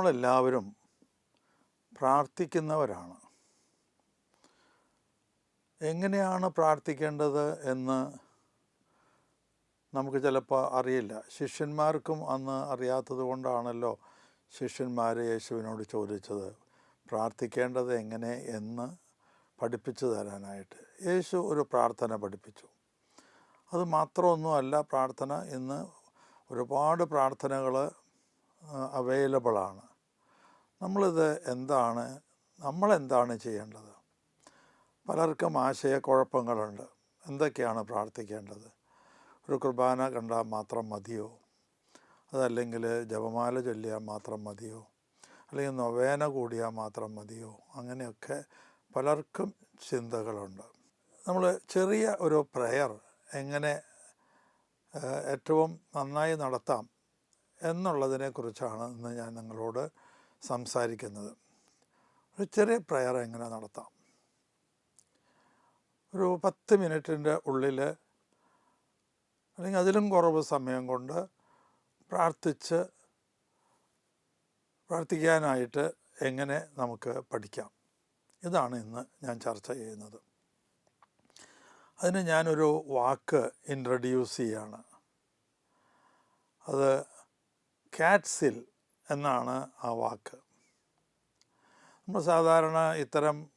നമ്മളെല്ലാവരും പ്രാർത്ഥിക്കുന്നവരാണ്. എങ്ങനെയാണ് പ്രാർത്ഥിക്കേണ്ടത് എന്ന് നമുക്ക് ചിലപ്പോൾ അറിയില്ല. ശിഷ്യന്മാർക്കും അന്ന് അറിയാത്തത് കൊണ്ടാണല്ലോ ശിഷ്യന്മാർ യേശുവിനോട് ചോദിച്ചത് പ്രാർത്ഥിക്കേണ്ടത് എങ്ങനെ എന്ന് പഠിപ്പിച്ചു തരാനായിട്ട്. യേശു ഒരു പ്രാർത്ഥന പഠിപ്പിച്ചു. അത് മാത്രമൊന്നുമല്ല പ്രാർത്ഥന ഇന്ന് ഒരുപാട് പ്രാർത്ഥനകൾ അവൈലബിളാണ് നമ്മളിത് എന്താണ് നമ്മളെന്താണ് ചെയ്യേണ്ടത്? പലർക്കും ആശയക്കുഴപ്പങ്ങളുണ്ട്. എന്തൊക്കെയാണ് പ്രാർത്ഥിക്കേണ്ടത്? ഒരു കുർബാന കണ്ടാൽ മാത്രം മതിയോ? അതല്ലെങ്കിൽ ജപമാല ചൊല്ലിയാൽ മാത്രം മതിയോ? അല്ലെങ്കിൽ നൊവേന കൂടിയാൽ മാത്രം മതിയോ? അങ്ങനെയൊക്കെ പലർക്കും ചിന്തകളുണ്ട്. നമ്മൾ ചെറിയ ഒരു പ്രയർ എങ്ങനെ ഏറ്റവും നന്നായി നടത്താം എന്നുള്ളതിനെക്കുറിച്ചാണ് ഇന്ന് ഞാൻ നിങ്ങളോട് സംസാരിക്കുന്നത്. ഒരു ചെറിയ പ്രയർ എങ്ങനെ നടത്താം? ഒരു പത്ത് മിനിറ്റിന്റെ ഉള്ളിൽ അല്ലെങ്കിൽ അതിലും കുറവ് സമയം കൊണ്ട് പ്രാർത്ഥിച്ച് പ്രാർത്ഥിക്കാനായിട്ട് എങ്ങനെ നമുക്ക് പഠിക്കാം? ഇതാണ് ഇന്ന് ഞാൻ ചർച്ച ചെയ്യുന്നത്. അതിന് ഞാനൊരു വാക്ക് ഇൻട്രൊഡ്യൂസ് ചെയ്യാണ്. അത് കാറ്റ്സിൽ എന്നാണ് ആ വാക്ക്. നമ്മൾ സാധാരണ ഇത്തരം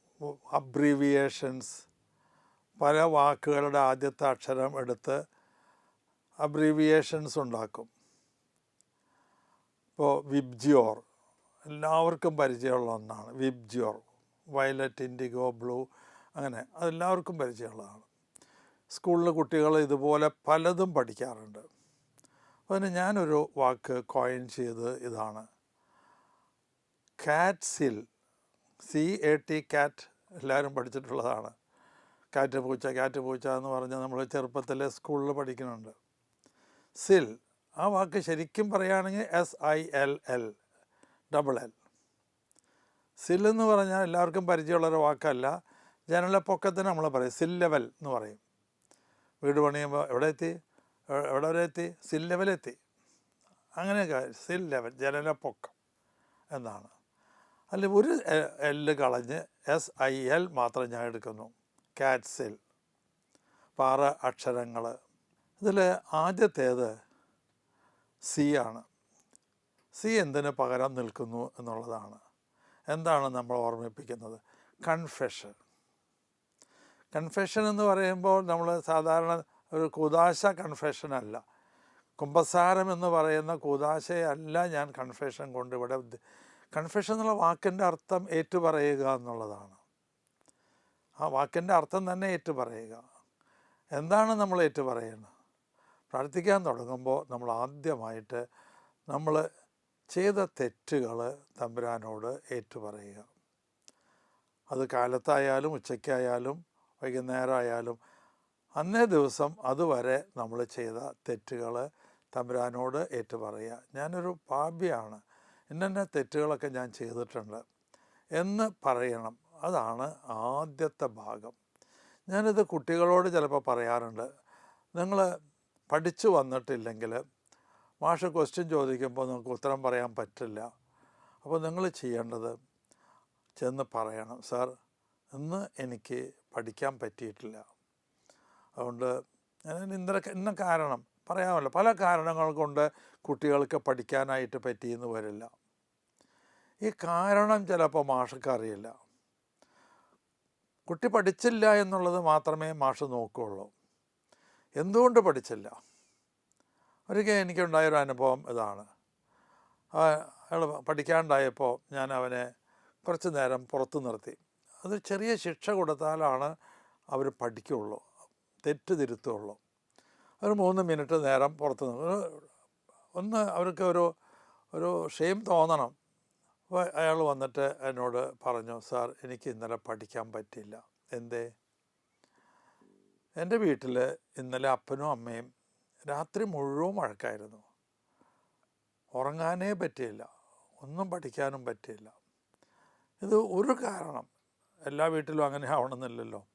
അബ്രീവിയേഷൻസ് പല വാക്കുകളുടെ ആദ്യത്തെ അക്ഷരം എടുത്ത് അബ്രീവിയേഷൻസ് ഉണ്ടാക്കും. ഇപ്പോൾ വിബ്ജിയോർ എല്ലാവർക്കും പരിചയമുള്ള ഒന്നാണ്. വിബ്ജിയോർ വയലറ്റ് ഇൻഡിഗോ ബ്ലൂ അങ്ങനെ അതെല്ലാവർക്കും പരിചയമുള്ളതാണ്. സ്കൂളിൽ കുട്ടികൾ ഇതുപോലെ പലതും പഠിക്കാറുണ്ട്. അതിന് ഞാനൊരു വാക്ക് കോയിൻ ചെയ്ത് ഇതാണ്. കാറ്റ്സിൽ സി എ ടി കാറ്റ് എല്ലാവരും പഠിച്ചിട്ടുള്ളതാണ്. കാറ്റ് പൂച്ച കാറ്റ് പൂച്ച എന്ന് പറഞ്ഞാൽ നമ്മൾ ചെറുപ്പത്തിൽ സ്കൂളിൽ പഠിക്കുന്നുണ്ട്. സിൽ ആ വാക്ക് ശരിക്കും പറയുകയാണെങ്കിൽ S I L L double L സിൽ എന്ന് പറഞ്ഞാൽ എല്ലാവർക്കും പരിചയമുള്ളൊരു വാക്കല്ല. ജനലപ്പൊക്കത്തിന് നമ്മൾ പറയും സിൽ ലെവൽ എന്ന് പറയും. വീട് പണിയുമ്പോൾ എവിടെ എത്തി? എവിടെ വരെ എത്തി? സിൽ ലെവലെത്തി അങ്ങനെയൊക്കെ സിൽ ലെവൽ ജനലപ്പൊക്കം എന്നാണ്. അല്ല ഒരു എല്ല് കളഞ്ഞ് എസ് ഐ എൽ മാത്രം ഞാൻ എടുക്കുന്നു. കാറ്റ്സിൽ പാറ അക്ഷരങ്ങൾ ഇതിൽ ആദ്യത്തേത് സി ആണ്. സി എന്തിന് പകരം നിൽക്കുന്നു എന്നുള്ളതാണ്. എന്താണ് നമ്മൾ ഓർമ്മിപ്പിക്കുന്നത്? കൺഫെഷൻ. കൺഫെഷൻ എന്ന് പറയുമ്പോൾ നമ്മൾ സാധാരണ ഒരു കൂതാശ കൺഫെഷനല്ല കുംഭസാരം എന്ന് പറയുന്ന കൂതാശയല്ല ഞാൻ കൺഫെഷൻ കൊണ്ട് ഇവിടെ കൺഫെഷൻ എന്നുള്ള വാക്കിന്റെ അർത്ഥം ഏറ്റുപറയുക എന്നുള്ളതാണ്. ആ വാക്കിന്റെ അർത്ഥം തന്നെ ഏറ്റുപറയുക. എന്താണ് നമ്മൾ ഏറ്റുപറയുന്നത്? പ്രാർത്ഥിക്കാൻ തുടങ്ങുമ്പോൾ നമ്മൾ ആദ്യമായിട്ട് നമ്മൾ ചെയ്ത തെറ്റുകൾ തമ്പുരാനോട് ഏറ്റുപറയുക. അത് കാലത്തായാലും ഉച്ചയ്ക്കായാലും വൈകുന്നേരമായാലും അന്നേ ദിവസം അതുവരെ നമ്മൾ ചെയ്ത തെറ്റുകൾ തമ്പുരാനോട് ഏറ്റുപറയുക. ഞാനൊരു പാപിയാണ്. ഇന്ന തെറ്റുകളൊക്കെ ഞാൻ ചെയ്തിട്ടുണ്ട് എന്ന് പറയണം. അതാണ് ആദ്യത്തെ ഭാഗം. ഞാനിത് കുട്ടികളോട് ചിലപ്പോൾ പറയാറുണ്ട്. നിങ്ങൾ പഠിച്ചു വന്നിട്ടില്ലെങ്കിൽ മാഷ് ക്വസ്റ്റ്യൻ ചോദിക്കുമ്പോൾ നിങ്ങൾക്ക് ഉത്തരം പറയാൻ പറ്റില്ല. അപ്പോൾ നിങ്ങൾ ചെയ്യേണ്ടത് ചെന്ന് പറയണം. സാർ ഇന്ന് എനിക്ക് പഠിക്കാൻ പറ്റിയിട്ടില്ല. അതുകൊണ്ട് ഞാൻ ഇന്ന കാരണം പറയാമല്ലോ. പല കാരണങ്ങൾ കൊണ്ട് കുട്ടികൾക്ക് പഠിക്കാനായിട്ട് പറ്റിയെന്ന് വരില്ല. ഈ കാരണം ചിലപ്പോൾ മാഷക്ക് അറിയില്ല. കുട്ടി പഠിച്ചില്ല എന്നുള്ളത് മാത്രമേ മാഷ് നോക്കുകയുള്ളൂ എന്തുകൊണ്ട് പഠിച്ചില്ല? ഒരിക്കൽ എനിക്കുണ്ടായൊരു അനുഭവം ഇതാണ്. അയാൾ പഠിക്കാണ്ടായപ്പോൾ ഞാൻ അവനെ കുറച്ച് നേരം പുറത്ത് നിർത്തി. അത് ചെറിയ ശിക്ഷ കൊടുത്താലാണ് അവർ പഠിക്കുകയുള്ളൂ തെറ്റ് തിരുത്തുള്ളൂ ഒരു മൂന്ന് മിനിറ്റ് നേരം പുറത്ത് ഒന്ന് അവർക്ക് ഒരു ഒരു ഷെയിം തോന്നണം. അപ്പോൾ അയാൾ വന്നിട്ട് എന്നോട് പറഞ്ഞു സാർ എനിക്ക് ഇന്നലെ പഠിക്കാൻ പറ്റിയില്ല. എന്തേ? എന്റെ വീട്ടിൽ ഇന്നലെ അപ്പനും അമ്മയും രാത്രി മുഴുവൻ വഴക്കായിരുന്നു. ഉറങ്ങാനേ പറ്റിയില്ല. ഒന്നും പഠിക്കാനും പറ്റിയില്ല. ഇത് ഒരു കാരണം. എല്ലാ വീട്ടിലും അങ്ങനെ ആവണമെന്നില്ലല്ലോ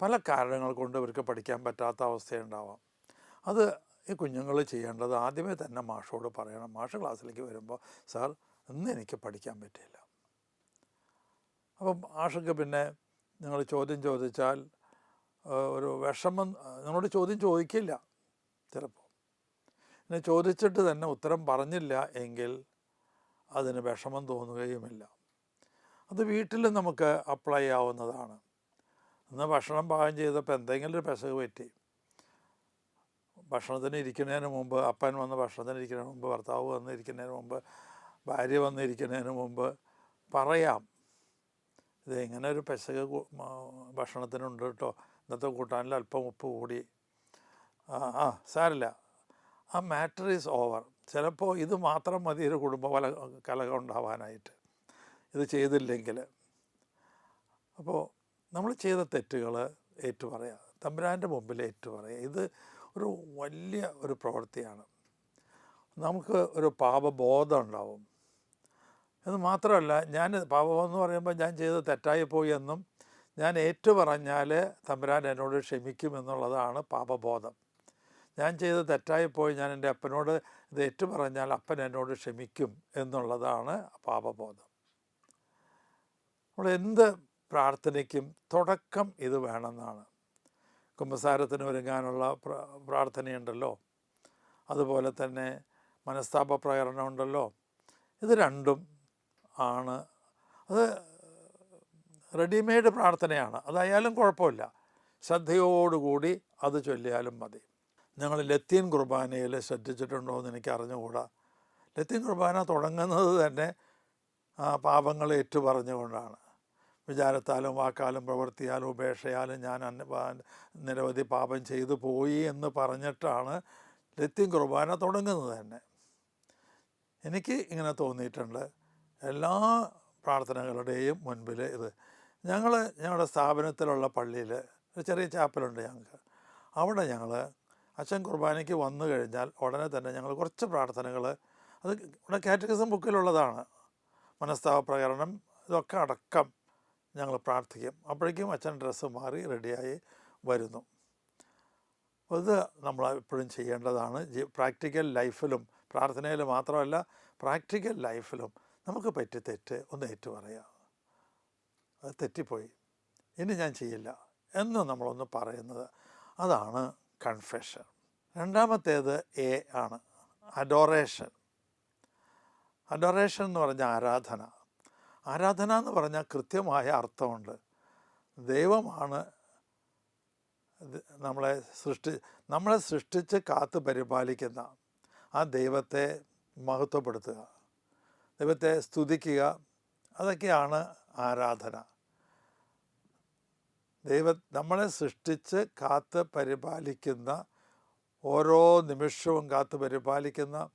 പല കാരണങ്ങൾ കൊണ്ട് ഇവർക്ക് പഠിക്കാൻ പറ്റാത്ത അവസ്ഥയുണ്ടാവാം. അത് ഈ കുഞ്ഞുങ്ങൾ ചെയ്യേണ്ടത് ആദ്യമേ തന്നെ മാഷോട് പറയണം. മാഷ് ക്ലാസ്സിലേക്ക് വരുമ്പോൾ സാർ ഇന്ന് എനിക്ക് പഠിക്കാൻ പറ്റില്ല അപ്പം മാഷക്ക് പിന്നെ നിങ്ങൾ ചോദ്യം ചോദിച്ചാൽ ഒരു വിഷമം നിങ്ങളോട് ചോദ്യം ചോദിക്കില്ല ചിലപ്പോൾ. പിന്നെ ചോദിച്ചിട്ട് തന്നെ ഉത്തരം പറഞ്ഞില്ല എങ്കിൽ അതിന് വിഷമം തോന്നുകയുമില്ല. അത് വീട്ടിൽ നമുക്ക് അപ്ലൈ ആവുന്നതാണ്. ഇന്ന് ഭക്ഷണം പാകം ചെയ്തപ്പോൾ എന്തെങ്കിലും ഒരു പെസക് പറ്റി. ഭക്ഷണത്തിന് ഇരിക്കുന്നതിന് മുമ്പ് അപ്പൻ വന്ന് ഭക്ഷണത്തിന് ഇരിക്കുന്നതിന് മുമ്പ് ഭർത്താവ് വന്ന് ഇരിക്കുന്നതിന് മുമ്പ് ഭാര്യ വന്ന് ഇരിക്കുന്നതിന് മുമ്പ് പറയാം. ഇത് ഇങ്ങനെ ഒരു പെസക് ഭക്ഷണത്തിനുണ്ട് കേട്ടോ ഇന്നത്തെ കൂട്ടാനിൽ അല്പം ഉപ്പ് കൂടി. ആ ആ സാരില്ല. ആ മാറ്റർ ഈസ് ഓവർ. ചിലപ്പോൾ ഇത് മാത്രം മതി ഒരു കുടുംബ കല കലകം ഉണ്ടാവാനായിട്ട്. ഇത് ചെയ്തില്ലെങ്കിൽ അപ്പോൾ നമ്മൾ ചെയ്ത തെറ്റുകൾ ഏറ്റുപറയുക തമ്പുരാന്റെ മുമ്പിൽ ഏറ്റുപറയുക ഇത് ഒരു വലിയ ഒരു പ്രവൃത്തിയാണ്. നമുക്ക് ഒരു പാപബോധം ഉണ്ടാവും. എന്ന് മാത്രമല്ല ഞാൻ പാപബോധം എന്ന് പറയുമ്പോൾ ഞാൻ ചെയ്ത് തെറ്റായി പോയി എന്നും ഞാൻ ഏറ്റു പറഞ്ഞാൽ തമ്പുരാൻ എന്നോട് ക്ഷമിക്കും എന്നുള്ളതാണ് പാപബോധം. ഞാൻ ചെയ്ത് തെറ്റായിപ്പോയി ഞാൻ എന്റെ അപ്പനോട് ഇത് ഏറ്റു പറഞ്ഞാൽ അപ്പൻ എന്നോട് ക്ഷമിക്കും എന്നുള്ളതാണ് പാപബോധം. നമ്മൾ എന്ത് പ്രാർത്ഥനയ്ക്കും തുടക്കം ഇത് വേണമെന്നാണ്. കുംഭസാരത്തിന് ഒരുങ്ങാനുള്ള പ്ര- പ്രാർത്ഥനയുണ്ടല്ലോ. അതുപോലെ തന്നെ മനസ്താപ പ്രകരണം ഉണ്ടല്ലോ. ഇത് രണ്ടും ആണ്. അത് റെഡിമെയ്ഡ് പ്രാർത്ഥനയാണ്. അതായാലും കുഴപ്പമില്ല. ശ്രദ്ധയോടുകൂടി അത് ചൊല്ലിയാലും മതി. ഞങ്ങൾ ലത്തീൻ കുർബാനയിൽ ശ്രദ്ധിച്ചിട്ടുണ്ടോ എന്ന് എനിക്ക് അറിഞ്ഞുകൂടാ. ലത്തീൻ കുർബാന തുടങ്ങുന്നത് തന്നെ പാപങ്ങളെ ഏറ്റുപറഞ്ഞുകൊണ്ടാണ് വിചാരത്താലും വാക്കാലും പ്രവൃത്തിയാലും ഉപേക്ഷയാലും ഞാൻ നിരവധി പാപം ചെയ്തു പോയി എന്ന് പറഞ്ഞിട്ടാണ് ലത്യം കുർബാന തുടങ്ങുന്നത് തന്നെ. എനിക്ക് ഇങ്ങനെ തോന്നിയിട്ടുണ്ട്. എല്ലാ പ്രാർത്ഥനകളുടെയും മുൻപിൽ ഇത്. ഞങ്ങൾ ഞങ്ങളുടെ സ്ഥാപനത്തിലുള്ള പള്ളിയിൽ ഒരു ചെറിയ ചാപ്പലുണ്ട് ഞങ്ങൾക്ക്. അവിടെ ഞങ്ങൾ അച്ഛൻ കുർബാനയ്ക്ക് വന്നു കഴിഞ്ഞാൽ ഉടനെ തന്നെ ഞങ്ങൾ കുറച്ച് പ്രാർത്ഥനകൾ അത് ഇവിടെ കാറ്റഗറിസം ബുക്കിലുള്ളതാണ്. മനസ്താവ പ്രകരണം ഇതൊക്കെ അടക്കം ഞങ്ങൾ പ്രാർത്ഥിക്കും. അപ്പോഴേക്കും അച്ഛൻ ഡ്രസ്സ് മാറി റെഡിയായി വരുന്നു. അത് നമ്മൾ എപ്പോഴും ചെയ്യേണ്ടതാണ്. പ്രാക്ടിക്കൽ ലൈഫിലും പ്രാർത്ഥനയിൽ മാത്രമല്ല പ്രാക്ടിക്കൽ ലൈഫിലും നമുക്ക് പറ്റി തെറ്റ് ഒന്ന് ഏറ്റു പറയാം അത് തെറ്റിപ്പോയി. ഇനി ഞാൻ ചെയ്യില്ല എന്ന് നമ്മളൊന്ന് പറയുന്നത്. അതാണ് കൺഫെഷൻ രണ്ടാമത്തേത് എ ആണ്. അഡോറേഷൻ അഡോറേഷൻ എന്ന് പറഞ്ഞ ആരാധന. ആരാധന എന്ന് പറഞ്ഞാൽ കൃത്യമായ അർത്ഥമുണ്ട്. ദൈവമാണ് നമ്മളെ സൃഷ്ടി നമ്മളെ സൃഷ്ടിച്ച് കാത്ത് പരിപാലിക്കുന്ന ആ ദൈവത്തെ മഹത്വപ്പെടുത്തുക ദൈവത്തെ സ്തുതിക്കുക. അതൊക്കെയാണ് ആരാധന. ദൈവ നമ്മളെ സൃഷ്ടിച്ച് കാത്ത് പരിപാലിക്കുന്ന ഓരോ നിമിഷവും കാത്ത് പരിപാലിക്കുന്ന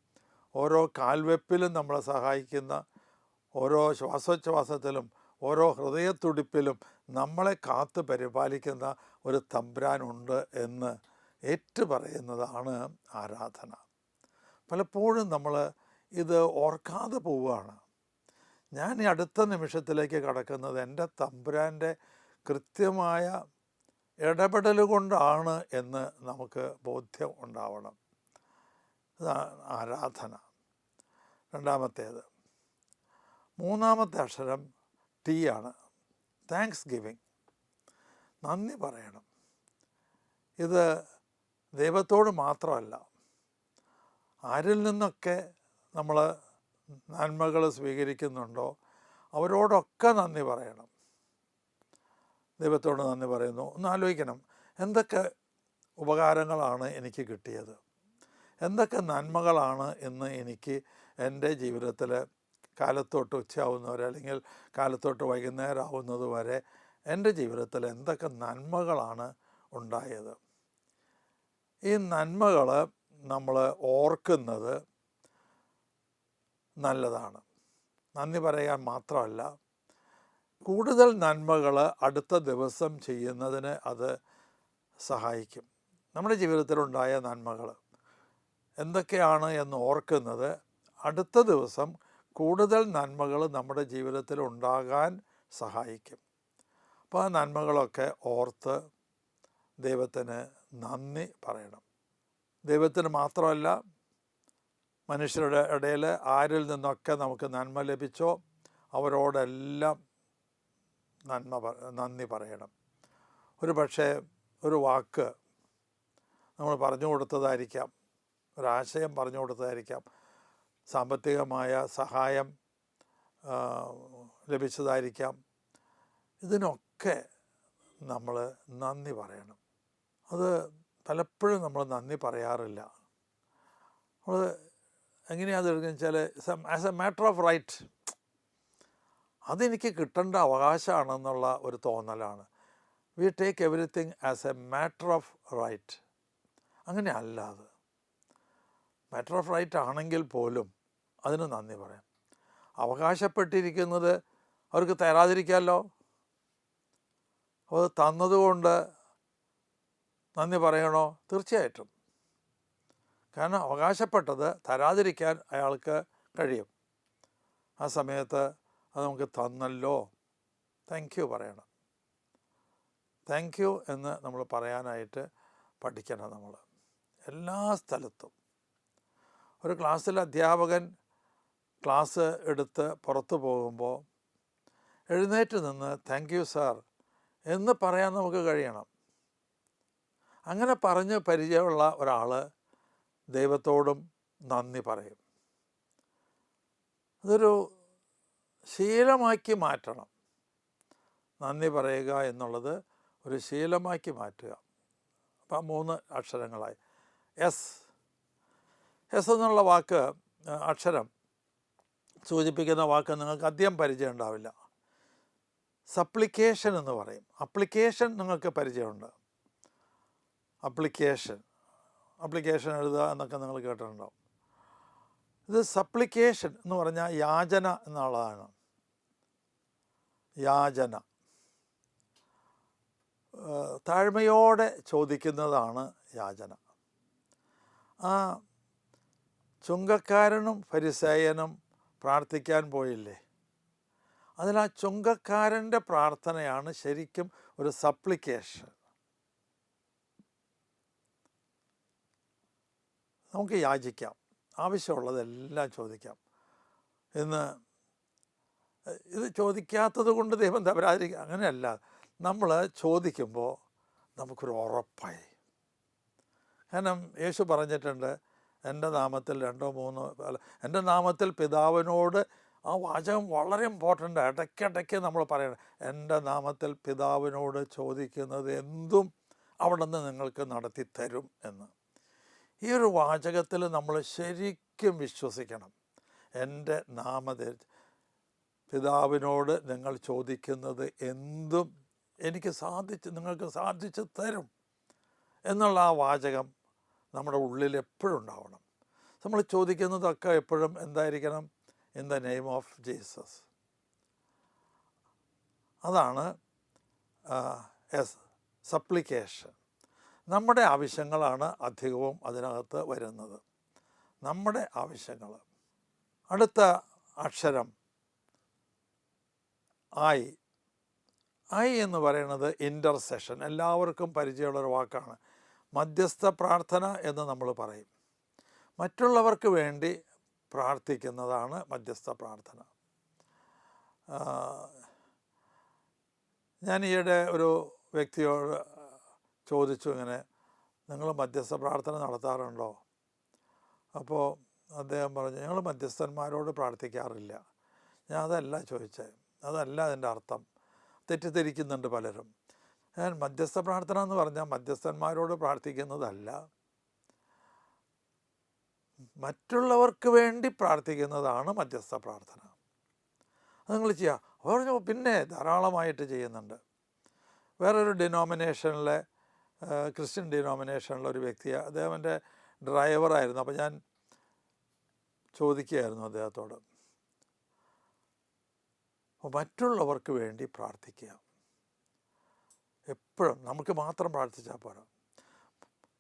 ഓരോ കാൽവെപ്പിലും നമ്മളെ സഹായിക്കുന്ന ഓരോ ശ്വാസോച്ഛ്വാസത്തിലും ഓരോ ഹൃദയത്തുടിപ്പിലും നമ്മളെ കാത്ത് പരിപാലിക്കുന്ന ഒരു തമ്പുരാനുണ്ട് എന്ന് ഏറ്റു പറയുന്നതാണ് ആരാധന. പലപ്പോഴും നമ്മൾ ഇത് ഓർക്കാതെ പോവുകയാണ്. ഞാൻ ഈ അടുത്ത നിമിഷത്തിലേക്ക് കടക്കുന്നത് എന്റെ തമ്പുരാന്റെ കൃത്യമായ ഇടപെടൽ കൊണ്ടാണ് എന്ന് നമുക്ക് ബോധ്യം ഉണ്ടാവണം. ആരാധന. രണ്ടാമത്തേത് മൂന്നാമത്തെ അക്ഷരം ടി ആണ്. താങ്ക്സ് ഗിവിങ് നന്ദി പറയണം. ഇത് ദൈവത്തോട് മാത്രമല്ല ആരിൽ നിന്നൊക്കെ നമ്മൾ നന്മകൾ സ്വീകരിക്കുന്നുണ്ടോ അവരോടൊക്കെ നന്ദി പറയണം. ദൈവത്തോട് നന്ദി പറയുന്നു. ഒന്ന് ആലോചിക്കണം എന്തൊക്കെ ഉപകാരങ്ങളാണ് എനിക്ക് കിട്ടിയത്? എന്തൊക്കെ നന്മകളാണ് ഇന്ന് എനിക്ക് എന്റെ ജീവിതത്തിൽ കാലത്തോട്ട് ഉച്ചയാവുന്നവരെ അല്ലെങ്കിൽ കാലത്തോട്ട് വൈകുന്നേരം ആവുന്നത് വരെ എന്റെ ജീവിതത്തിൽ എന്തൊക്കെ നന്മകളാണ് ഉണ്ടായത്? ഈ നന്മകൾ നമ്മൾ ഓർക്കുന്നത് നല്ലതാണ്. നന്ദി പറയാൻ മാത്രമല്ല കൂടുതൽ നന്മകൾ അടുത്ത ദിവസം ചെയ്യുന്നതിന് അത് സഹായിക്കും. നമ്മുടെ ജീവിതത്തിലുണ്ടായ നന്മകൾ എന്തൊക്കെയാണ് എന്ന് ഓർക്കുന്നത് അടുത്ത ദിവസം കൂടുതൽ നന്മകൾ നമ്മുടെ ജീവിതത്തിൽ ഉണ്ടാകാൻ സഹായിക്കും. അപ്പോൾ ആ നന്മകളൊക്കെ ഓർത്ത് ദൈവത്തിന് നന്ദി പറയണം. ദൈവത്തിന് മാത്രമല്ല മനുഷ്യരുടെ ഇടയിൽ ആരിൽ നിന്നൊക്കെ നമുക്ക് നന്മ ലഭിച്ചോ അവരോടെല്ലാം നന്മ നന്ദി പറയണം. ഒരു പക്ഷേ ഒരു വാക്ക് നമ്മൾ പറഞ്ഞു കൊടുത്തതായിരിക്കാം. ഒരാശയം പറഞ്ഞു കൊടുത്തതായിരിക്കാം. സാമ്പത്തികമായ സഹായം ലഭിച്ചതായിരിക്കാം. ഇതിനൊക്കെ നമ്മൾ നന്ദി പറയണം. അത് പലപ്പോഴും നമ്മൾ നന്ദി പറയാറില്ല. നമ്മൾ എങ്ങനെയാണ് എടുക്കുന്നത് വെച്ചാൽ as a matter of right അതെനിക്ക് കിട്ടേണ്ട അവകാശമാണെന്നുള്ള ഒരു തോന്നലാണ്. We take everything as a matter of right അങ്ങനെ അല്ല അത്. മാറ്റർ ഓഫ് റൈറ്റ് ആണെങ്കിൽ പോലും അതിന് നന്ദി പറയാം. അവകാശപ്പെട്ടിരിക്കുന്നത് അവർക്ക് തരാതിരിക്കാമല്ലോ. അത് തന്നതുകൊണ്ട് നന്ദി പറയണോ? തീർച്ചയായിട്ടും. കാരണം അവകാശപ്പെട്ടത് തരാതിരിക്കാൻ അയാൾക്ക് കഴിയും. ആ സമയത്ത് അത് നമുക്ക് തന്നല്ലോ. താങ്ക് യു പറയണം. താങ്ക് യു എന്ന് നമ്മൾ പറയാനായിട്ട് പഠിക്കണം നമ്മൾ. എല്ലാ സ്ഥലത്തും. ഒരു ക്ലാസ്സിൽ അധ്യാപകൻ ക്ലാസ് എടുത്ത് പുറത്തു പോകുമ്പോൾ എഴുന്നേറ്റ് നിന്ന് താങ്ക് യു സാർ എന്ന് പറയാൻ നമുക്ക് കഴിയണം. അങ്ങനെ പറഞ്ഞ് പരിചയമുള്ള ഒരാൾ ദൈവത്തോടും നന്ദി പറയും. അതൊരു ശീലമാക്കി മാറ്റണം. നന്ദി പറയുക എന്നുള്ളത് ഒരു ശീലമാക്കി മാറ്റുക. അപ്പം മൂന്ന് അക്ഷരങ്ങളായി. എസ് എസ് എന്നുള്ള വാക്ക് അക്ഷരം സൂചിപ്പിക്കുന്ന വാക്ക് നിങ്ങൾക്ക് അധികം പരിചയം ഉണ്ടാവില്ല. സപ്ലിക്കേഷൻ എന്ന് പറയും. അപ്ലിക്കേഷൻ നിങ്ങൾക്ക് പരിചയമുണ്ട്. അപ്ലിക്കേഷൻ അപ്ലിക്കേഷൻ എഴുതുക എന്നൊക്കെ നിങ്ങൾ കേട്ടിട്ടുണ്ടാവും. ഇത് സപ്ലിക്കേഷൻ എന്ന് പറഞ്ഞാൽ യാചന എന്നുള്ളതാണ്. യാചന. താഴ്മയോടെ ചോദിക്കുന്നതാണ് യാചന. ആ ചുങ്കക്കാരനും ഫരിസേയനും പ്രാർത്ഥിക്കാൻ പോയില്ലേ? അതിൽ ആ ചുങ്കക്കാരന്റെ പ്രാർത്ഥനയാണ് ശരിക്കും ഒരു സപ്ലിക്കേഷൻ. നമുക്ക് യാചിക്കാം. ആവശ്യമുള്ളതെല്ലാം ചോദിക്കാം. ഇന്ന് ഇത് ചോദിക്കാത്തത് കൊണ്ട് ദൈവം തവരാതിരിക്കുക അങ്ങനെയല്ല. നമ്മൾ ചോദിക്കുമ്പോൾ നമുക്കൊരു ഉറപ്പായി. കാരണം യേശു പറഞ്ഞിട്ടുണ്ട് എന്റെ നാമത്തിൽ രണ്ടോ മൂന്നോ അല്ല എന്റെ നാമത്തിൽ പിതാവിനോട് ആ വാചകം വളരെ ഇമ്പോർട്ടന്റ് ഇടയ്ക്കിടയ്ക്ക് നമ്മൾ പറയണം എന്റെ നാമത്തിൽ പിതാവിനോട് ചോദിക്കുന്നത് എന്തും അവിടെ നിന്ന് നിങ്ങൾക്ക് നടത്തി തരും എന്ന്. ഈ ഒരു വാചകത്തിൽ നമ്മൾ ശരിക്കും വിശ്വസിക്കണം എന്റെ നാമത്തിൽ പിതാവിനോട് നിങ്ങൾ ചോദിക്കുന്നത് എന്തും എനിക്ക് സാധിച്ച് നിങ്ങൾക്ക് സാധിച്ചു തരും എന്നുള്ള ആ വാചകം നമ്മുടെ ഉള്ളിൽ എപ്പോഴും ഉണ്ടാവണം. നമ്മൾ ചോദിക്കുന്നതൊക്കെ എപ്പോഴും എന്തായിരിക്കണം? In the name of Jesus അതാണ് എസ് സപ്ലിക്കേഷൻ നമ്മുടെ ആവശ്യങ്ങളാണ് അധികവും അതിനകത്ത് വരുന്നത്. നമ്മുടെ ആവശ്യങ്ങൾ. അടുത്ത അക്ഷരം. ആയി ഐ എന്ന് പറയുന്നത് ഇന്റർസെഷൻ എല്ലാവർക്കും പരിചയമുള്ളൊരു വാക്കാണ്. മധ്യസ്ഥ പ്രാർത്ഥന എന്ന് നമ്മൾ പറയും. മറ്റുള്ളവർക്ക് വേണ്ടി പ്രാർത്ഥിക്കുന്നതാണ് മധ്യസ്ഥ പ്രാർത്ഥന. ഞാൻ ഈയിടെ ഒരു വ്യക്തിയോട് ചോദിച്ചു ഇങ്ങനെ നിങ്ങൾ മധ്യസ്ഥ പ്രാർത്ഥന നടത്താറുണ്ടോ? അപ്പോൾ അദ്ദേഹം പറഞ്ഞു ഞങ്ങൾ മധ്യസ്ഥന്മാരോട് പ്രാർത്ഥിക്കാറില്ല. ഞാൻ അതല്ല ചോദിച്ചത്. അതല്ല അതിന്റെ അർത്ഥം. തെറ്റിദ്ധരിക്കുന്നുണ്ട് പലരും. ഞാൻ മധ്യസ്ഥ പ്രാർത്ഥന എന്ന് പറഞ്ഞാൽ മധ്യസ്ഥന്മാരോട് പ്രാർത്ഥിക്കുന്നതല്ല. മറ്റുള്ളവർക്ക് വേണ്ടി പ്രാർത്ഥിക്കുന്നതാണ് മധ്യസ്ഥ പ്രാർത്ഥന. അത് നിങ്ങൾ ചെയ്യുക പറഞ്ഞു പിന്നെ ധാരാളമായിട്ട് ചെയ്യുന്നുണ്ട്. വേറൊരു ഡിനോമിനേഷനിലെ ക്രിസ്ത്യൻ ഡിനോമിനേഷനിലെ ഒരു വ്യക്തിയാണ് അദ്ദേഹം എന്റെ ഡ്രൈവറായിരുന്നു അപ്പോൾ ഞാൻ ചോദിക്കുകയായിരുന്നു അദ്ദേഹത്തോട്. മറ്റുള്ളവർക്ക് വേണ്ടി പ്രാർത്ഥിക്കുക. എപ്പോഴും നമുക്ക് മാത്രം പ്രാർത്ഥിച്ചാൽ പോരാ.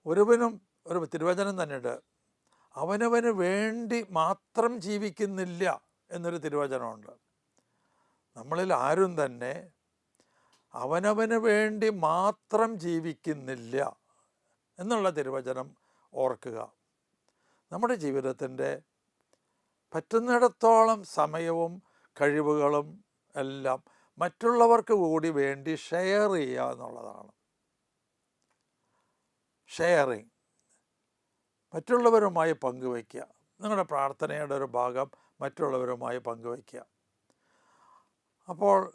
ഒരുവനും ഒരു തിരുവചനം തന്നെയുണ്ട്. അവനവന് വേണ്ടി മാത്രം ജീവിക്കുന്നില്ല എന്നൊരു തിരുവചനമുണ്ട്. നമ്മളിൽ ആരും തന്നെ അവനവന് വേണ്ടി മാത്രം ജീവിക്കുന്നില്ല എന്നുള്ള തിരുവചനം ഓർക്കുക. നമ്മുടെ ജീവിതത്തിന്റെ പറ്റുന്നിടത്തോളം സമയവും കഴിവുകളും എല്ലാം മറ്റുള്ളവർക്ക് കൂടി വേണ്ടി ഷെയർ ചെയ്യുക എന്നുള്ളതാണ്. ഷെയറിങ്. മറ്റുള്ളവരുമായി പങ്കുവയ്ക്കുക. നിങ്ങളുടെ പ്രാർത്ഥനയുടെ ഒരു ഭാഗം മറ്റുള്ളവരുമായി പങ്കുവയ്ക്കുക. അപ്പോൾ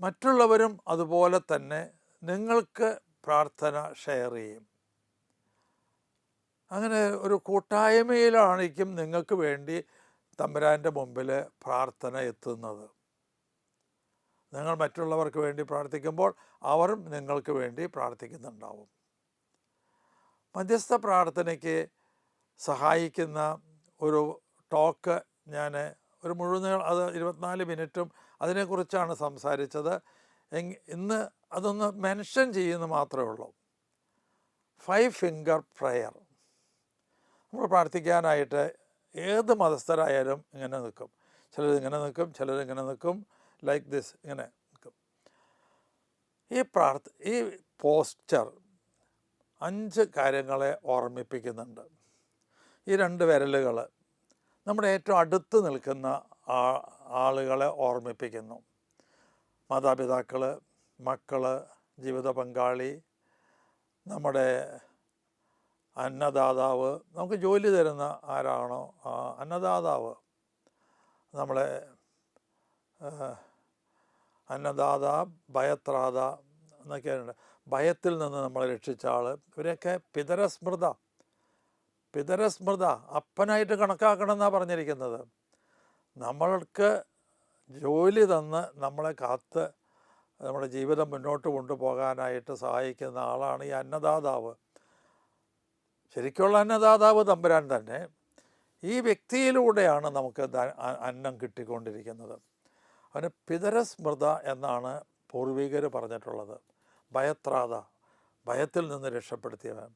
മറ്റുള്ളവരും അതുപോലെ തന്നെ നിങ്ങൾക്ക് പ്രാർത്ഥന ഷെയർ ചെയ്യും. അങ്ങനെ ഒരു കൂട്ടായ്മയിലാണിക്കും നിങ്ങൾക്ക് വേണ്ടി തമ്പുരാന്റെ മുമ്പിൽ പ്രാർത്ഥന എത്തുന്നത്. നിങ്ങൾ മറ്റുള്ളവർക്ക് വേണ്ടി പ്രാർത്ഥിക്കുമ്പോൾ അവരും നിങ്ങൾക്ക് വേണ്ടി പ്രാർത്ഥിക്കുന്നുണ്ടാവും. മധ്യസ്ഥ പ്രാർത്ഥനയ്ക്ക് സഹായിക്കുന്ന ഒരു ടോക്ക് ഞാൻ ഒരു മുഴുവൻ അത് ഇരുപത്തിനാല് മിനിറ്റും അതിനെക്കുറിച്ചാണ് സംസാരിച്ചത്. ഇന്ന് അതൊന്ന് മെൻഷൻ ചെയ്യുന്ന മാത്രമേ ഉള്ളൂ. Five finger prayer. നമ്മൾ പ്രാർത്ഥിക്കാനായിട്ട് ഏത് മതസ്ഥരായാലും ഇങ്ങനെ നിൽക്കും. ചിലരിങ്ങനെ നിൽക്കും ചിലരിങ്ങനെ നിൽക്കും. ലൈക്ക് ദിസ് ഇങ്ങനെ. നിൽക്കും ഈ പ്രാർത്ഥ ഈ പോസ്റ്റർ അഞ്ച് കാര്യങ്ങളെ ഓർമ്മിപ്പിക്കുന്നുണ്ട്. ഈ രണ്ട് വിരലുകൾ നമ്മുടെ ഏറ്റവും അടുത്ത് നിൽക്കുന്ന ആളുകളെ ഓർമ്മിപ്പിക്കുന്നു. മാതാപിതാക്കൾ മക്കൾ ജീവിത പങ്കാളി നമ്മുടെ അന്നദാതാവ് നമുക്ക് ജോലി തരുന്ന ആരാണോ ആ അന്നദാതാവ് നമ്മളെ അന്നദാത ഭയത്രാത എന്നൊക്കെയുണ്ട് ഭയത്തിൽ നിന്ന് നമ്മളെ രക്ഷിച്ച ആൾ ഇവരെയൊക്കെ പിതരസ്മൃത. പിതരസ്മൃത. അപ്പനായിട്ട് കണക്കാക്കണം എന്നാണ് പറഞ്ഞിരിക്കുന്നത്. നമ്മൾക്ക് ജോലി തന്ന് നമ്മളെ കാത്ത് നമ്മുടെ ജീവിതം മുന്നോട്ട് കൊണ്ടുപോകാനായിട്ട് സഹായിക്കുന്ന ആളാണ് ഈ അന്നദാതാവ്. ശരിക്കുള്ള അന്നദാതാവ് തമ്പുരാൻ തന്നെ. ഈ വ്യക്തിയിലൂടെയാണ് നമുക്ക് അന്നം കിട്ടിക്കൊണ്ടിരിക്കുന്നത്. അവന് പിതരസ്മൃത എന്നാണ് പൂർവികർ പറഞ്ഞിട്ടുള്ളത്. ഭയത്രാത ഭയത്തിൽ നിന്ന് രക്ഷപ്പെടുത്തിയവൻ.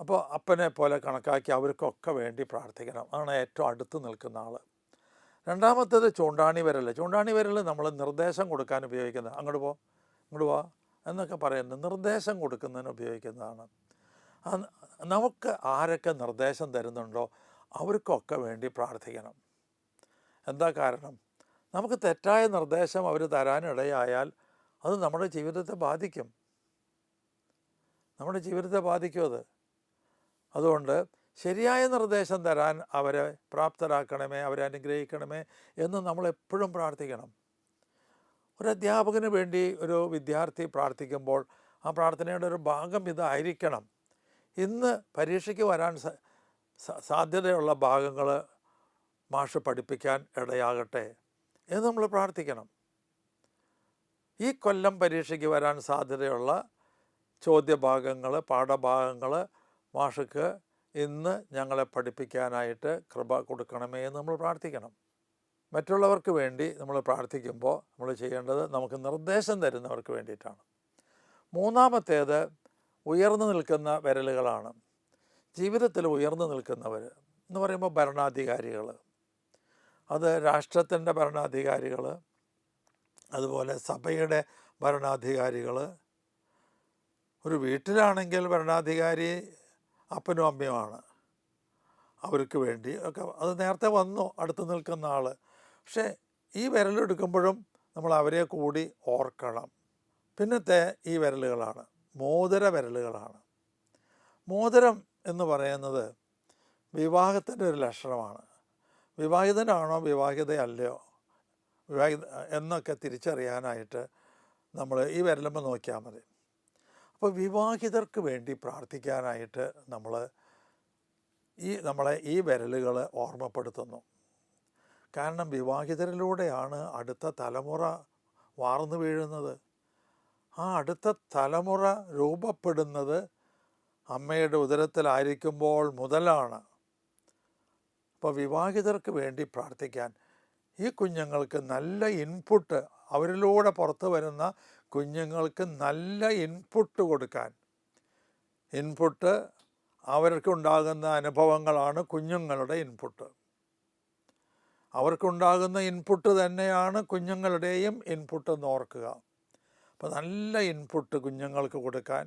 അപ്പോൾ അപ്പനെ പോലെ കണക്കാക്കി അവർക്കൊക്കെ വേണ്ടി പ്രാർത്ഥിക്കണം. അതാണ് ഏറ്റവും അടുത്ത് നിൽക്കുന്ന ആൾ രണ്ടാമത്തേത് ചൂണ്ടാണി വിരൽ. ചൂണ്ടാണി വിരൽ നമ്മൾ നിർദ്ദേശം കൊടുക്കാൻ ഉപയോഗിക്കുന്നത്. അങ്ങോട്ട് പോ ഇങ്ങോട്ട് പോ എന്നൊക്കെ പറയുന്നത് നിർദ്ദേശം കൊടുക്കുന്നതിന് ഉപയോഗിക്കുന്നതാണ്. നമുക്ക് ആരൊക്കെ നിർദ്ദേശം തരുന്നുണ്ടോ അവർക്കൊക്കെ വേണ്ടി പ്രാർത്ഥിക്കണം. എന്താ കാരണം? നമുക്ക് തെറ്റായ നിർദ്ദേശം അവർ തരാനിടയായാൽ അത് നമ്മുടെ ജീവിതത്തെ ബാധിക്കും. നമ്മുടെ ജീവിതത്തെ ബാധിക്കും അത്. അതുകൊണ്ട് ശരിയായ നിർദ്ദേശം തരാൻ അവരെ പ്രാപ്തരാക്കണമേ അവരെ അനുഗ്രഹിക്കണമേ എന്ന് നമ്മൾ എപ്പോഴും പ്രാർത്ഥിക്കണം. ഒരു അധ്യാപകന് വേണ്ടി ഒരു വിദ്യാർത്ഥി പ്രാർത്ഥിക്കുമ്പോൾ ആ പ്രാർത്ഥനയുടെ ഒരു ഭാഗം ഇതായിരിക്കണം. ഇന്ന് പരീക്ഷയ്ക്ക് വരാൻ സാധ്യതയുള്ള ഭാഗങ്ങൾ മാഷ് പഠിപ്പിക്കാൻ ഇടയാകട്ടെ. എന്ന് നമ്മൾ പ്രാർത്ഥിക്കണം. ഈ കൊല്ലം പരീക്ഷയ്ക്ക് വരാൻ സാധ്യതയുള്ള ചോദ്യഭാഗങ്ങൾ പാഠഭാഗങ്ങൾ മാഷക്ക് ഇന്ന് ഞങ്ങളെ പഠിപ്പിക്കാനായിട്ട് കൃപ കൊടുക്കണമേ എന്ന് നമ്മൾ പ്രാർത്ഥിക്കണം. മറ്റുള്ളവർക്ക് വേണ്ടി നമ്മൾ പ്രാർത്ഥിക്കുമ്പോൾ നമ്മൾ ചെയ്യേണ്ടത് നമുക്ക് നിർദ്ദേശം തരുന്നവർക്ക് വേണ്ടിയിട്ടാണ്. മൂന്നാമത്തേത് ഉയർന്നു നിൽക്കുന്ന വിരലുകളാണ്. ജീവിതത്തിൽ ഉയർന്നു നിൽക്കുന്നവർ എന്ന് പറയുമ്പോൾ ഭരണാധികാരികൾ അത് രാഷ്ട്രത്തിന്റെ ഭരണാധികാരികൾ അതുപോലെ സഭയുടെ ഭരണാധികാരികൾ ഒരു വീട്ടിലാണെങ്കിൽ ഭരണാധികാരി അപ്പനും അമ്മയുമാണ് അവർക്ക് വേണ്ടി ഒക്കെ അത് നേരത്തെ വന്നു അടുത്ത് നിൽക്കുന്ന ആൾ പക്ഷേ ഈ വിരലെടുക്കുമ്പോഴും നമ്മൾ അവരെ കൂടി ഓർക്കണം. പിന്നത്തെ ഈ വിരലുകളാണ് മോതിര വിരലുകളാണ്. മോതിരം എന്ന് പറയുന്നത് വിവാഹത്തിന്റെ ഒരു ലക്ഷണമാണ്. വിവാഹിതനാണോ വിവാഹിതയല്ലയോ? വിവാഹിത എന്നൊക്കെ തിരിച്ചറിയാനായിട്ട് നമ്മൾ ഈ വിരലുമ്പോൾ നോക്കിയാൽ മതി. അപ്പോൾ വിവാഹിതർക്ക് വേണ്ടി പ്രാർത്ഥിക്കാനായിട്ട് നമ്മൾ ഈ നമ്മളെ ഈ വിരലുകൾ ഓർമ്മപ്പെടുത്തുന്നു. കാരണം വിവാഹിതരിലൂടെയാണ് അടുത്ത തലമുറ വാർന്നു വീഴുന്നത്. ആ അടുത്ത തലമുറ രൂപപ്പെടുന്നത് അമ്മയുടെ ഉദരത്തിലായിരിക്കുമ്പോൾ മുതലാണ്. അപ്പോൾ വിവാഹിതർക്ക് വേണ്ടി പ്രാർത്ഥിക്കാൻ ഈ കുഞ്ഞുങ്ങൾക്ക് നല്ല ഇൻപുട്ട് അവരിലൂടെ പുറത്തു വരുന്ന കുഞ്ഞുങ്ങൾക്ക് നല്ല ഇൻപുട്ട് കൊടുക്കാൻ. ഇൻപുട്ട് അവർക്കുണ്ടാകുന്ന അനുഭവങ്ങളാണ് കുഞ്ഞുങ്ങളുടെ ഇൻപുട്ട് അവർക്കുണ്ടാകുന്ന ഇൻപുട്ട് തന്നെയാണ് കുഞ്ഞുങ്ങളുടെയും ഇൻപുട്ട് എന്ന് ഓർക്കുക അപ്പോൾ നല്ല ഇൻപുട്ട് കുഞ്ഞുങ്ങൾക്ക് കൊടുക്കാൻ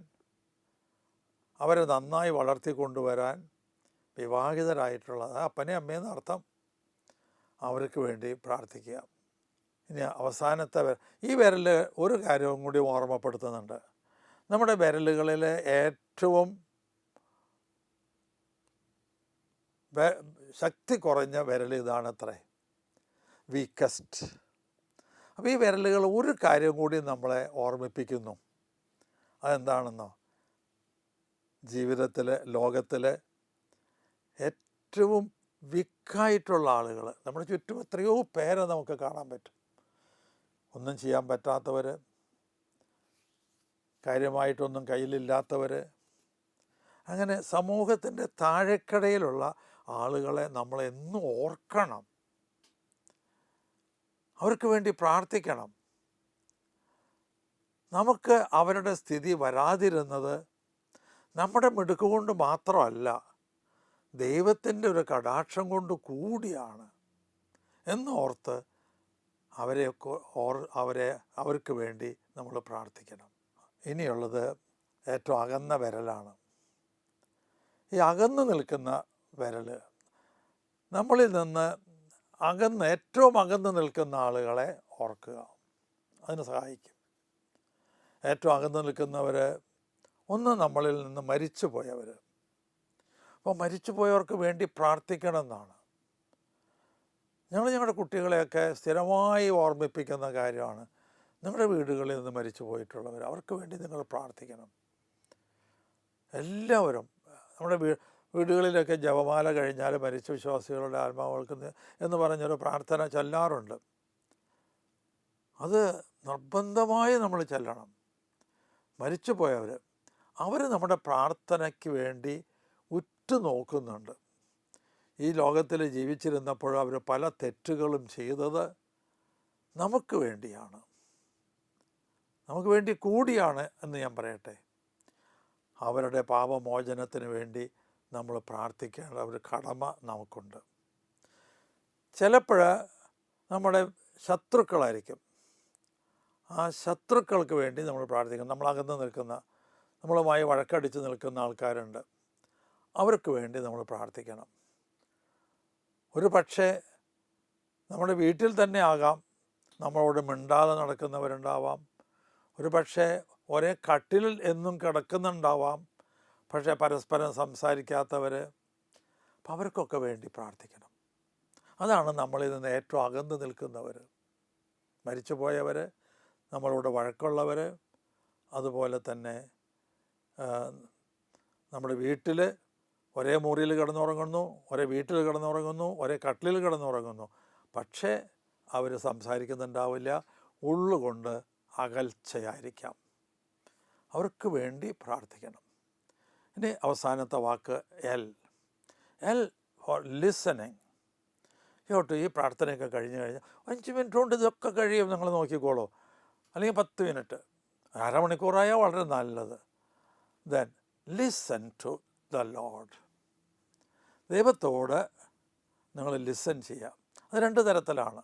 അവരെ നന്നായി വളർത്തി കൊണ്ടുവരാൻ വിവാഹിതരായിട്ടുള്ളത്. അപ്പനെ അമ്മയെന്ന് അർത്ഥം അവർക്ക് വേണ്ടി പ്രാർത്ഥിക്കുക. ഇനി അവസാനത്തെ ഈ വിരൽ ഒരു കാര്യവും കൂടി ഓർമ്മപ്പെടുത്തുന്നുണ്ട്. നമ്മുടെ വിരലുകളിലെ ഏറ്റവും ശക്തി കുറഞ്ഞ വിരൽ ഇതാണ് അത്രേ വീക്കസ്റ്റ്. അപ്പോൾ ഈ വിരലുകൾ ഒരു കാര്യം കൂടി നമ്മളെ ഓർമ്മിപ്പിക്കുന്നു. അതെന്താണെന്നോ? ജീവിതത്തിൽ ലോകത്തിൽ ഏറ്റവും വിക്കായിട്ടുള്ള ആളുകൾ നമ്മുടെ ചുറ്റും എത്രയോ പേരെ നമുക്ക് കാണാൻ പറ്റും. ഒന്നും ചെയ്യാൻ പറ്റാത്തവർ കാര്യമായിട്ടൊന്നും കയ്യിലില്ലാത്തവർ അങ്ങനെ സമൂഹത്തിന്റെ താഴെക്കടയിലുള്ള ആളുകളെ നമ്മളെന്നും ഓർക്കണം. അവർക്ക് വേണ്ടി പ്രാർത്ഥിക്കണം. നമുക്ക് അവരുടെ സ്ഥിതി വരാതിരുന്നത് നമ്മുടെ മിടുക്ക് കൊണ്ട് മാത്രമല്ല ദൈവത്തിന്റെ ഒരു കടാക്ഷം കൊണ്ട് കൂടിയാണ് എന്നോർത്ത് അവരെയൊക്കെ ഓർ അവരെ അവർക്ക് വേണ്ടി നമ്മൾ പ്രാർത്ഥിക്കണം. ഇനിയുള്ളത് ഏറ്റവും അകന്ന വിരലാണ്. ഈ അകന്ന് നിൽക്കുന്ന വിരൽ നമ്മളിൽ നിന്ന് അകന്ന് ഏറ്റവും അകന്ന് നിൽക്കുന്ന ആളുകളെ ഓർക്കുക. അതിന് സഹായിക്കും. ഏറ്റവും അകന്ന് നിൽക്കുന്നവർ ഒന്ന് നമ്മളിൽ നിന്ന് മരിച്ചു പോയവർ അപ്പോൾ മരിച്ചുപോയവർക്ക് വേണ്ടി പ്രാർത്ഥിക്കണം എന്നാണ് ഞങ്ങൾ ഞങ്ങളുടെ കുട്ടികളെയൊക്കെ സ്ഥിരമായി ഓർമ്മിപ്പിക്കുന്ന കാര്യമാണ്. നിങ്ങളുടെ വീടുകളിൽ നിന്ന് മരിച്ചു പോയിട്ടുള്ളവർ അവർക്ക് വേണ്ടി നിങ്ങൾ പ്രാർത്ഥിക്കണം. എല്ലാവരും നമ്മുടെ വീ വീടുകളിലൊക്കെ ജപമാല കഴിഞ്ഞാൽ മരിച്ച വിശ്വാസികളുടെ ആത്മാവുകൾക്ക് നി- എന്ന് പറഞ്ഞൊരു പ്രാർത്ഥന ചെല്ലാറുണ്ട്. അത് നിർബന്ധമായി നമ്മൾ ചെല്ലണം. മരിച്ചു പോയവർ അവർ നമ്മുടെ പ്രാർത്ഥനയ്ക്ക് വേണ്ടി ഉറ്റു നോക്കുന്നുണ്ട്. ഈ ലോകത്തിൽ ജീവിച്ചിരുന്നപ്പോൾ അവർ പല തെറ്റുകളും ചെയ്തത് നമുക്ക് വേണ്ടിയാണ്. നമുക്ക് വേണ്ടി കൂടിയാണ് എന്ന് ഞാൻ പറയട്ടെ. അവരുടെ പാപമോചനത്തിന് വേണ്ടി നമ്മൾ പ്രാർത്ഥിക്കേണ്ട ഒരു കടമ നമുക്കുണ്ട്. ചിലപ്പോൾ നമ്മുടെ ശത്രുക്കളായിരിക്കും. ആ ശത്രുക്കൾക്ക് വേണ്ടി നമ്മൾ പ്രാർത്ഥിക്കണം നമ്മളകന്ന് നിൽക്കുന്ന നമ്മളുമായി വഴക്കടിച്ച് നിൽക്കുന്ന ആൾക്കാരുണ്ട്. അവർക്ക് വേണ്ടി നമ്മൾ പ്രാർത്ഥിക്കണം. ഒരു പക്ഷേ നമ്മുടെ വീട്ടിൽ തന്നെ ആകാം നമ്മളോട് മിണ്ടാതെ നടക്കുന്നവരുണ്ടാവാം. ഒരു പക്ഷേ ഒരേ കട്ടിലിൽ എന്നും കിടക്കുന്നുണ്ടാവാം പക്ഷേ പരസ്പരം സംസാരിക്കാത്തവർ അപ്പം അവർക്കൊക്കെ വേണ്ടി പ്രാർത്ഥിക്കണം. അതാണ് നമ്മളിൽ നിന്ന് ഏറ്റവും അകന്ന് നിൽക്കുന്നവർ മരിച്ചുപോയവർ നമ്മളോട് വഴക്കുള്ളവർ അതുപോലെ തന്നെ നമ്മുടെ വീട്ടിൽ ഒരേ മുറിയിൽ കിടന്നുറങ്ങുന്നു ഒരേ വീട്ടിൽ കിടന്നുറങ്ങുന്നു ഒരേ കട്ടിലിൽ കിടന്നുറങ്ങുന്നു. പക്ഷേ അവർ സംസാരിക്കുന്നുണ്ടാവില്ല. ഉള്ളുകൊണ്ട് അകൽച്ചയായിരിക്കാം. അവർക്ക് വേണ്ടി പ്രാർത്ഥിക്കണം. ഇനി അവസാനത്തെ വാക്ക് എൽ എൽ ഫോർ ലിസണിങ് കേട്ടോ ഈ പ്രാർത്ഥനയൊക്കെ കഴിഞ്ഞ് കഴിഞ്ഞാൽ അഞ്ച് മിനിറ്റ് കൊണ്ട് ഇതൊക്കെ കഴിയും. നിങ്ങൾ നോക്കിക്കോളൂ. അല്ലെങ്കിൽ പത്ത് മിനിറ്റ്. അരമണിക്കൂറായാൽ വളരെ നല്ലത്. Then listen to the lord ദൈവത്തോട് നിങ്ങൾ ലിസൺ ചെയ്യാം അത് രണ്ട് തരത്തിലാണ്.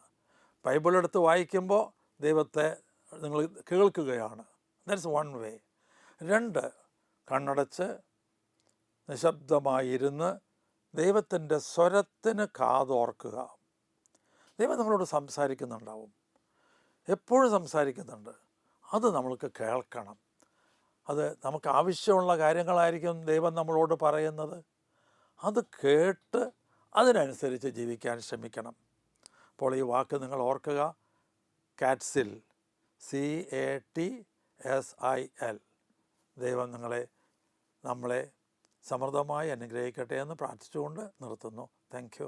ബൈബിൾ എടുത്ത് വായിക്കുമ്പോൾ ദൈവത്തെ നിങ്ങൾ കേൾക്കുകയാണ്. ദാറ്റ്സ് വൺ വേ രണ്ട് കണ്ണടച്ച് നിശബ്ദമായിരുന്ന് ദൈവത്തിന്റെ സ്വരത്തിന് കാതോർക്കുക. ദൈവം നമ്മളോട് സംസാരിക്കുന്നുണ്ടാവും. എപ്പോഴും സംസാരിക്കുന്നുണ്ട്. അത് നമ്മൾക്ക് കേൾക്കണം. അത് നമുക്ക് ആവശ്യമുള്ള കാര്യങ്ങളായിരിക്കും ദൈവം നമ്മളോട് പറയുന്നത്. അത് കേട്ട് അതിനനുസരിച്ച് ജീവിക്കാൻ ശ്രമിക്കണം. അപ്പോൾ ഈ വാക്ക് നിങ്ങൾ ഓർക്കുക. CATSIL. C A T S I L ദൈവം നിങ്ങളെ നമ്മളെ സമൃദ്ധമായി അനുഗ്രഹിക്കട്ടെ എന്ന് പ്രാർത്ഥിച്ചുകൊണ്ട് നിർത്തുന്നു. താങ്ക്